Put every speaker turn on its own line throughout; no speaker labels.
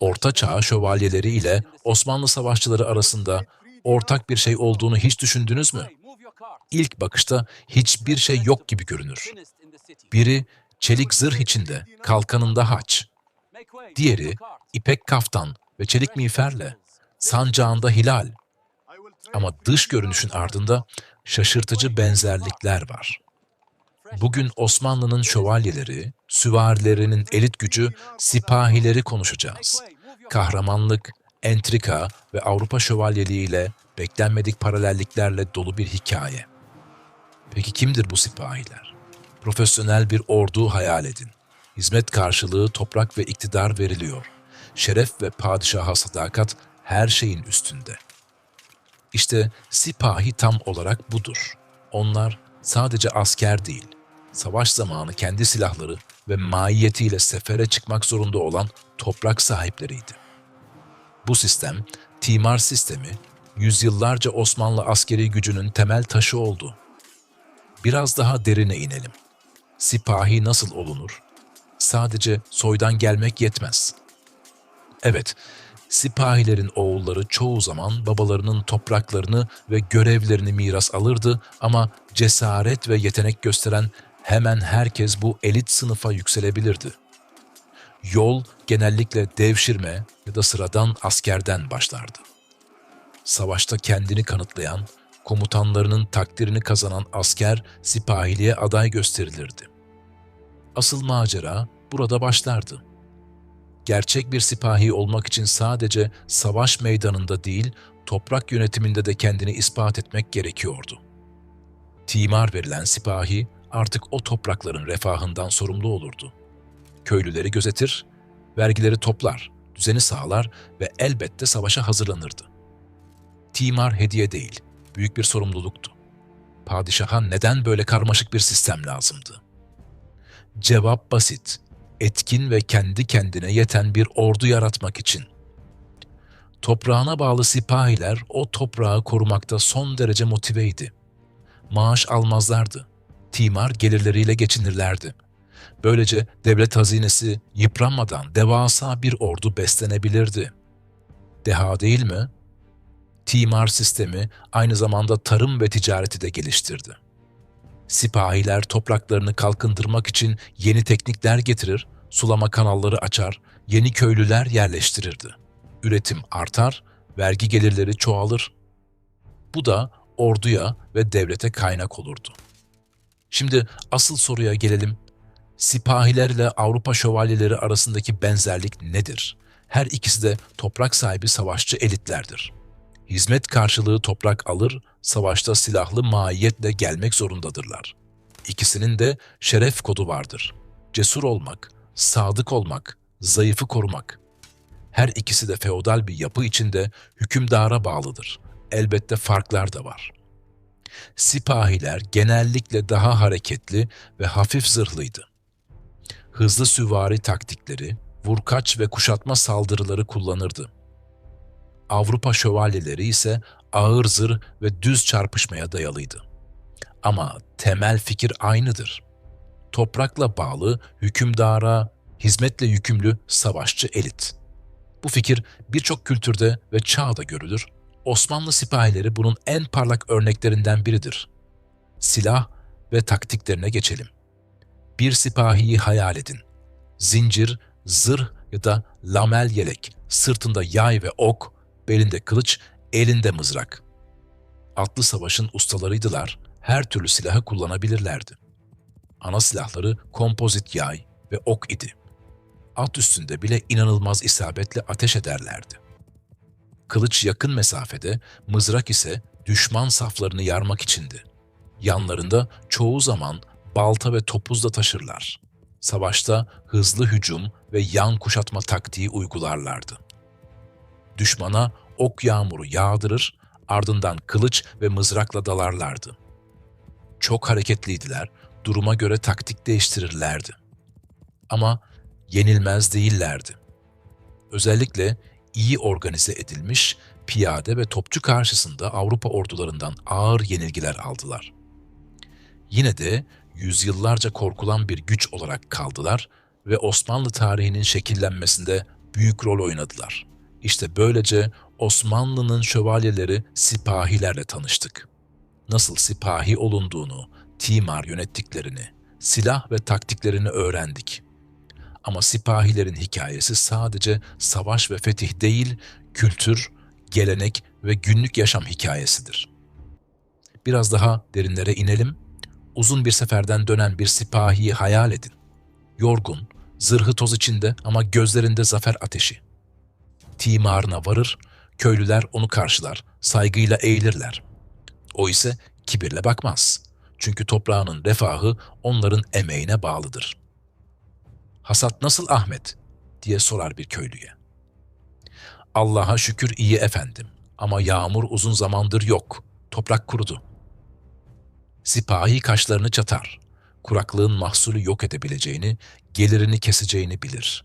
Orta Çağ şövalyeleri ile Osmanlı savaşçıları arasında ortak bir şey olduğunu hiç düşündünüz mü? İlk bakışta hiçbir şey yok gibi görünür. Biri çelik zırh içinde, kalkanında haç. Diğeri ipek kaftan ve çelik miğferle, sancağında hilal. Ama dış görünüşün ardında şaşırtıcı benzerlikler var. Bugün Osmanlı'nın şövalyeleri, süvarilerinin elit gücü, sipahileri konuşacağız. Kahramanlık, entrika ve Avrupa şövalyeliği ile beklenmedik paralelliklerle dolu bir hikaye. Peki kimdir bu sipahiler? Profesyonel bir ordu hayal edin. Hizmet karşılığı toprak ve iktidar veriliyor. Şeref ve padişaha sadakat her şeyin üstünde. İşte sipahi tam olarak budur. Onlar sadece asker değil, savaş zamanı kendi silahları ve maiyetiyle sefere çıkmak zorunda olan toprak sahipleriydi. Bu sistem, timar sistemi, yüzyıllarca Osmanlı askeri gücünün temel taşı oldu. Biraz daha derine inelim. Sipahi nasıl olunur? Sadece soydan gelmek yetmez. Evet, sipahilerin oğulları çoğu zaman babalarının topraklarını ve görevlerini miras alırdı ama cesaret ve yetenek gösteren hemen herkes bu elit sınıfa yükselebilirdi. Yol genellikle devşirme ya da sıradan askerden başlardı. Savaşta kendini kanıtlayan, komutanlarının takdirini kazanan asker sipahiliğe aday gösterilirdi. Asıl macera burada başlardı. Gerçek bir sipahi olmak için sadece savaş meydanında değil, toprak yönetiminde de kendini ispat etmek gerekiyordu. Timar verilen sipahi artık o toprakların refahından sorumlu olurdu. Köylüleri gözetir, vergileri toplar, düzeni sağlar ve elbette savaşa hazırlanırdı. Timar hediye değil, büyük bir sorumluluktu. Padişaha neden böyle karmaşık bir sistem lazımdı? Cevap basit, etkin ve kendi kendine yeten bir ordu yaratmak için. Toprağına bağlı sipahiler o toprağı korumakta son derece motiveydi. Maaş almazlardı. Timar gelirleriyle geçinirlerdi. Böylece devlet hazinesi yıpranmadan devasa bir ordu beslenebilirdi. Deha değil mi? Timar sistemi aynı zamanda tarım ve ticareti de geliştirdi. Sipahiler topraklarını kalkındırmak için yeni teknikler getirir, sulama kanalları açar, yeni köylüler yerleştirirdi. Üretim artar, vergi gelirleri çoğalır. Bu da orduya ve devlete kaynak olurdu. Şimdi asıl soruya gelelim. Sipahiler ile Avrupa şövalyeleri arasındaki benzerlik nedir? Her ikisi de toprak sahibi savaşçı elitlerdir. Hizmet karşılığı toprak alır, savaşta silahlı maiyetle gelmek zorundadırlar. İkisinin de şeref kodu vardır. Cesur olmak, sadık olmak, zayıfı korumak. Her ikisi de feodal bir yapı içinde hükümdara bağlıdır. Elbette farklar da var. Sipahiler genellikle daha hareketli ve hafif zırhlıydı. Hızlı süvari taktikleri, vurkaç ve kuşatma saldırıları kullanırdı. Avrupa şövalyeleri ise ağır zırh ve düz çarpışmaya dayalıydı. Ama temel fikir aynıdır. Toprakla bağlı, hükümdara, hizmetle yükümlü savaşçı elit. Bu fikir birçok kültürde ve çağda görülür. Osmanlı sipahileri bunun en parlak örneklerinden biridir. Silah ve taktiklerine geçelim. Bir sipahiyi hayal edin. Zincir, zırh ya da lamel yelek, sırtında yay ve ok, belinde kılıç, elinde mızrak. Atlı savaşın ustalarıydılar, her türlü silahı kullanabilirlerdi. Ana silahları kompozit yay ve ok idi. At üstünde bile inanılmaz isabetle ateş ederlerdi. Kılıç yakın mesafede, mızrak ise düşman saflarını yarmak içindi. Yanlarında çoğu zaman balta ve topuz da taşırlar. Savaşta hızlı hücum ve yan kuşatma taktiği uygularlardı düşmana ok yağmuru yağdırır, ardından kılıç ve mızrakla dalarlardı. Çok hareketliydiler, duruma göre taktik değiştirirlerdi. Ama yenilmez değillerdi. Özellikle iyi organize edilmiş piyade ve topçu karşısında Avrupa ordularından ağır yenilgiler aldılar. Yine de yüzyıllarca korkulan bir güç olarak kaldılar ve Osmanlı tarihinin şekillenmesinde büyük rol oynadılar. İşte böylece Osmanlı'nın şövalyeleri sipahilerle tanıştık. Nasıl sipahi olunduğunu, timar yönettiklerini, silah ve taktiklerini öğrendik. Ama sipahilerin hikayesi sadece savaş ve fetih değil, kültür, gelenek ve günlük yaşam hikayesidir. Biraz daha derinlere inelim. Uzun bir seferden dönen bir sipahiyi hayal edin. Yorgun, zırhı toz içinde ama gözlerinde zafer ateşi. Timarına varır, köylüler onu karşılar, saygıyla eğilirler. O ise kibirle bakmaz. Çünkü toprağının refahı onların emeğine bağlıdır. Hasat nasıl Ahmet? diye sorar bir köylüye. Allah'a şükür iyi efendim ama yağmur uzun zamandır yok. Toprak kurudu. Sipahi kaşlarını çatar. Kuraklığın mahsulü yok edebileceğini, gelirini keseceğini bilir.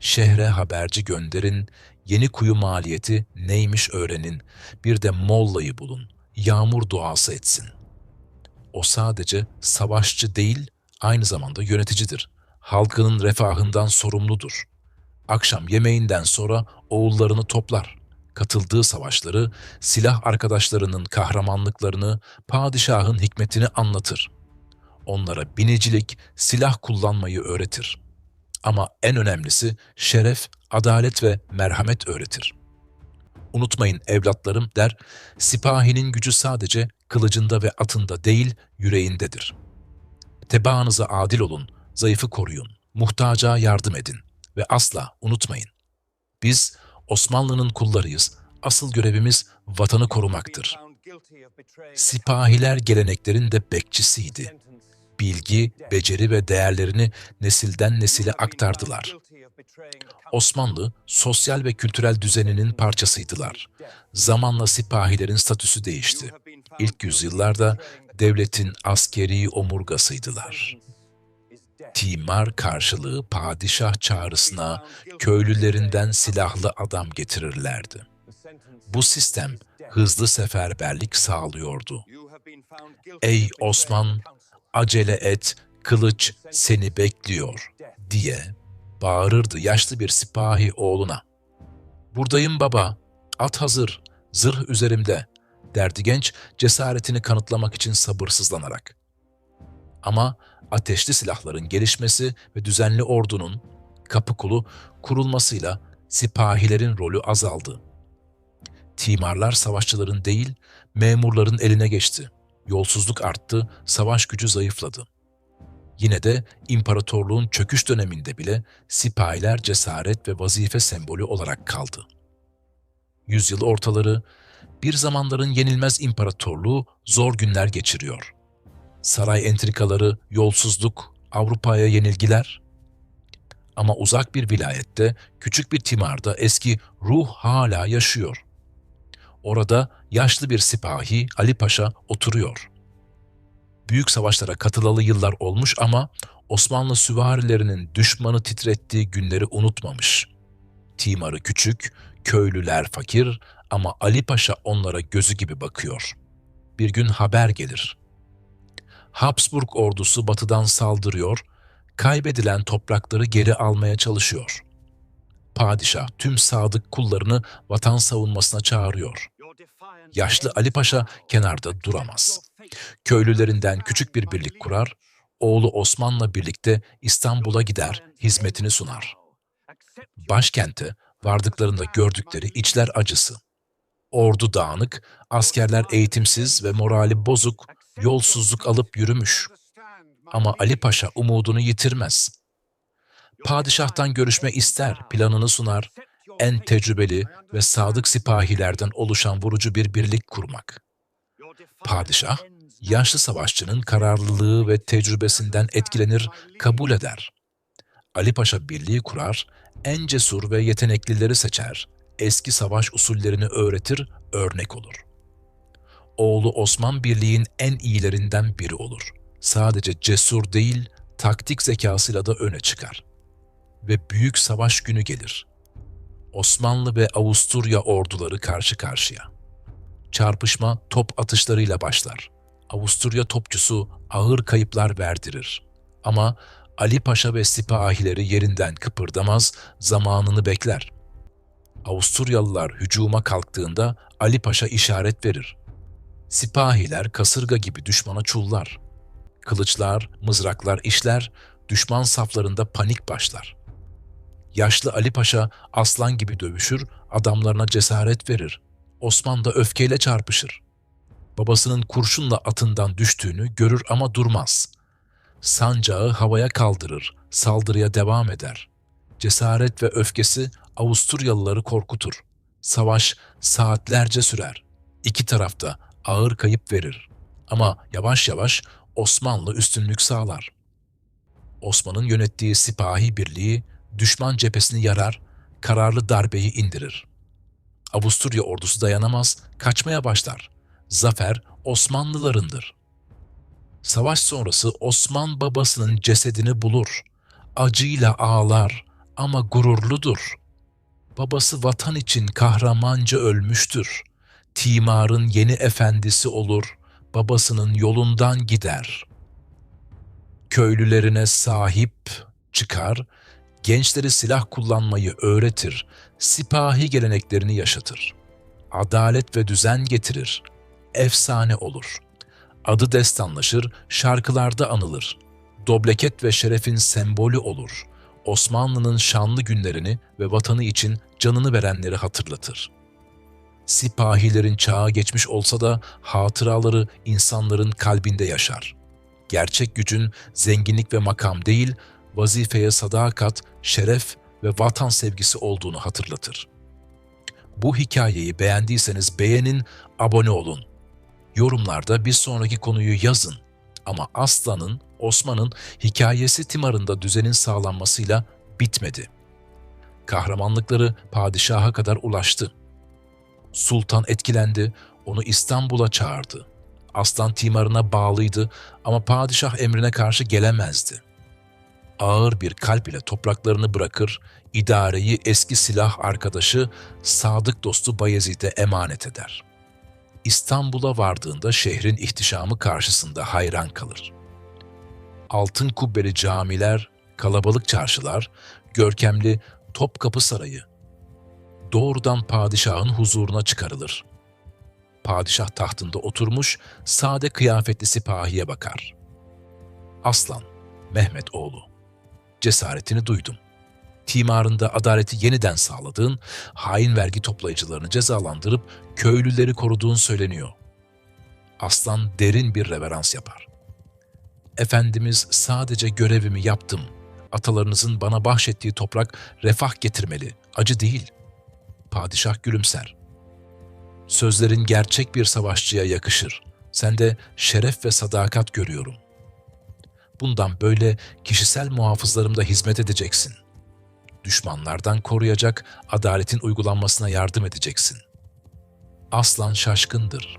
Şehre haberci gönderin, yeni kuyu maliyeti neymiş öğrenin, bir de mollayı bulun, yağmur duası etsin. O sadece savaşçı değil, aynı zamanda yöneticidir. Halkının refahından sorumludur. Akşam yemeğinden sonra oğullarını toplar. Katıldığı savaşları, silah arkadaşlarının kahramanlıklarını, padişahın hikmetini anlatır. Onlara binicilik, silah kullanmayı öğretir. Ama en önemlisi şeref, adalet ve merhamet öğretir. Unutmayın evlatlarım der, sipahinin gücü sadece kılıcında ve atında değil, yüreğindedir. Tebaanıza adil olun, zayıfı koruyun, muhtaca yardım edin ve asla unutmayın. Biz Osmanlı'nın kullarıyız. Asıl görevimiz vatanı korumaktır. Sipahiler geleneklerin de bekçisiydi. Bilgi, beceri ve değerlerini nesilden nesile aktardılar. Osmanlı, sosyal ve kültürel düzeninin parçasıydılar. Zamanla sipahilerin statüsü değişti. İlk yüzyıllarda devletin askeri omurgasıydılar. Timar karşılığı padişah çağrısına köylülerinden silahlı adam getirirlerdi. Bu sistem hızlı seferberlik sağlıyordu. Ey Osman, acele et, kılıç seni bekliyor diye bağırırdı yaşlı bir sipahi oğluna. Buradayım baba, at hazır, zırh üzerimde derdi genç cesaretini kanıtlamak için sabırsızlanarak. Ama ateşli silahların gelişmesi ve düzenli ordunun kapı kulu kurulmasıyla sipahilerin rolü azaldı. Timarlar savaşçıların değil, memurların eline geçti. Yolsuzluk arttı, savaş gücü zayıfladı. Yine de imparatorluğun çöküş döneminde bile sipahiler cesaret ve vazife sembolü olarak kaldı. Yüzyıl ortaları, bir zamanların yenilmez imparatorluğu zor günler geçiriyor. Saray entrikaları, yolsuzluk, Avrupa'ya yenilgiler. Ama uzak bir vilayette, küçük bir timarda eski ruh hala yaşıyor. Orada yaşlı bir sipahi Ali Paşa oturuyor. Büyük savaşlara katılalı yıllar olmuş ama Osmanlı süvarilerinin düşmanı titrettiği günleri unutmamış. Timarı küçük, köylüler fakir ama Ali Paşa onlara gözü gibi bakıyor. Bir gün haber gelir. Habsburg ordusu batıdan saldırıyor, kaybedilen toprakları geri almaya çalışıyor. Padişah tüm sadık kullarını vatan savunmasına çağırıyor. Yaşlı Ali Paşa kenarda duramaz. Köylülerinden küçük bir birlik kurar, oğlu Osman'la birlikte İstanbul'a gider, hizmetini sunar. Başkente vardıklarında gördükleri içler acısı. Ordu dağınık, askerler eğitimsiz ve morali bozuk, yolsuzluk alıp yürümüş. Ama Ali Paşa umudunu yitirmez. Padişahtan görüşme ister, planını sunar, en tecrübeli ve sadık sipahilerden oluşan vurucu bir birlik kurmak. Padişah, yaşlı savaşçının kararlılığı ve tecrübesinden etkilenir, kabul eder. Ali Paşa birliği kurar, en cesur ve yeteneklileri seçer, eski savaş usullerini öğretir, örnek olur. Oğlu Osman Birliği'nin en iyilerinden biri olur. Sadece cesur değil, taktik zekasıyla da öne çıkar. Ve büyük savaş günü gelir. Osmanlı ve Avusturya orduları karşı karşıya. Çarpışma top atışlarıyla başlar. Avusturya topçusu ağır kayıplar verdirir. Ama Ali Paşa ve sipahileri yerinden kıpırdamaz, zamanını bekler. Avusturyalılar hücuma kalktığında Ali Paşa işaret verir. Sipahiler kasırga gibi düşmana çullar. Kılıçlar, mızraklar işler, düşman saflarında panik başlar. Yaşlı Ali Paşa aslan gibi dövüşür, adamlarına cesaret verir. Osman da öfkeyle çarpışır. Babasının kurşunla atından düştüğünü görür ama durmaz. Sancağı havaya kaldırır, saldırıya devam eder. Cesaret ve öfkesi Avusturyalıları korkutur. Savaş saatlerce sürer. İki tarafta ağır kayıp verir. Ama yavaş yavaş Osmanlı üstünlük sağlar. Osman'ın yönettiği sipahi birliği düşman cephesini yarar, kararlı darbeyi indirir. Avusturya ordusu dayanamaz, kaçmaya başlar. Zafer Osmanlılarındır. Savaş sonrası Osman babasının cesedini bulur. Acıyla ağlar ama gururludur. Babası vatan için kahramanca ölmüştür. Timar'ın yeni efendisi olur, babasının yolundan gider. Köylülerine sahip çıkar, gençleri silah kullanmayı öğretir, sipahi geleneklerini yaşatır. Adalet ve düzen getirir, efsane olur. Adı destanlaşır, şarkılarda anılır. Dobleket ve şerefin sembolü olur. Osmanlı'nın şanlı günlerini ve vatanı için canını verenleri hatırlatır. Sipahilerin çağı geçmiş olsa da hatıraları insanların kalbinde yaşar. Gerçek gücün zenginlik ve makam değil, vazifeye sadakat, şeref ve vatan sevgisi olduğunu hatırlatır. Bu hikayeyi beğendiyseniz beğenin, abone olun. Yorumlarda bir sonraki konuyu yazın. Ama Aslan'ın, Osman'ın hikayesi Timar'ında düzenin sağlanmasıyla bitmedi. Kahramanlıkları padişaha kadar ulaştı. Sultan etkilendi, onu İstanbul'a çağırdı. Aslan Timar'ına bağlıydı ama padişah emrine karşı gelemezdi. Ağır bir kalp ile topraklarını bırakır, idareyi eski silah arkadaşı, sadık dostu Bayezid'e emanet eder. İstanbul'a vardığında şehrin ihtişamı karşısında hayran kalır. Altın kubbeli camiler, kalabalık çarşılar, görkemli Topkapı Sarayı, doğrudan padişahın huzuruna çıkarılır. Padişah tahtında oturmuş, sade kıyafetli sipahiye bakar. Aslan, Mehmet oğlu, cesaretini duydum. Timarında adaleti yeniden sağladığın, hain vergi toplayıcılarını cezalandırıp köylüleri koruduğun söyleniyor. Aslan derin bir reverans yapar. Efendimiz sadece görevimi yaptım. Atalarınızın bana bahşettiği toprak refah getirmeli, acı değil. Padişah gülümser. Sözlerin gerçek bir savaşçıya yakışır. Sende şeref ve sadakat görüyorum. Bundan böyle kişisel muhafızlarımda hizmet edeceksin. Düşmanlardan koruyacak, adaletin uygulanmasına yardım edeceksin. Aslan şaşkındır.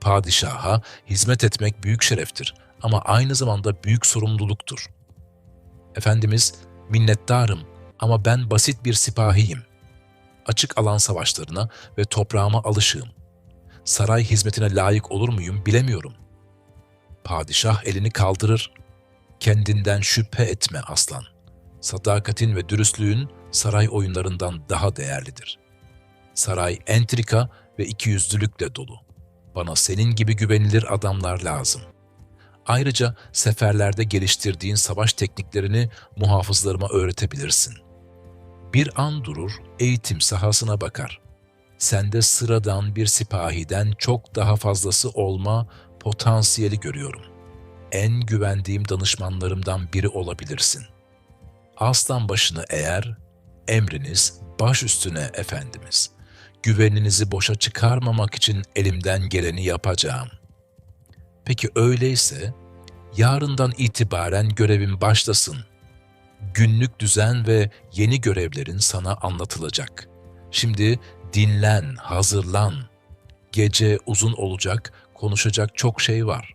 Padişaha hizmet etmek büyük şereftir ama aynı zamanda büyük sorumluluktur. Efendimiz, minnettarım ama ben basit bir sipahiyim. Açık alan savaşlarına ve toprağıma alışığım. Saray hizmetine layık olur muyum bilemiyorum. Padişah elini kaldırır. Kendinden şüphe etme aslan. Sadakatin ve dürüstlüğün saray oyunlarından daha değerlidir. Saray entrika ve ikiyüzlülükle dolu. Bana senin gibi güvenilir adamlar lazım. Ayrıca seferlerde geliştirdiğin savaş tekniklerini muhafızlarıma öğretebilirsin. Bir an durur, eğitim sahasına bakar. Sende sıradan bir sipahiden çok daha fazlası olma potansiyeli görüyorum. En güvendiğim danışmanlarımdan biri olabilirsin. Aslan başını eğer, emriniz baş üstüne efendimiz. Güveninizi boşa çıkarmamak için elimden geleni yapacağım. Peki öyleyse yarından itibaren görevim başlasın. Günlük düzen ve yeni görevlerin sana anlatılacak. Şimdi dinlen, hazırlan. Gece uzun olacak, konuşacak çok şey var.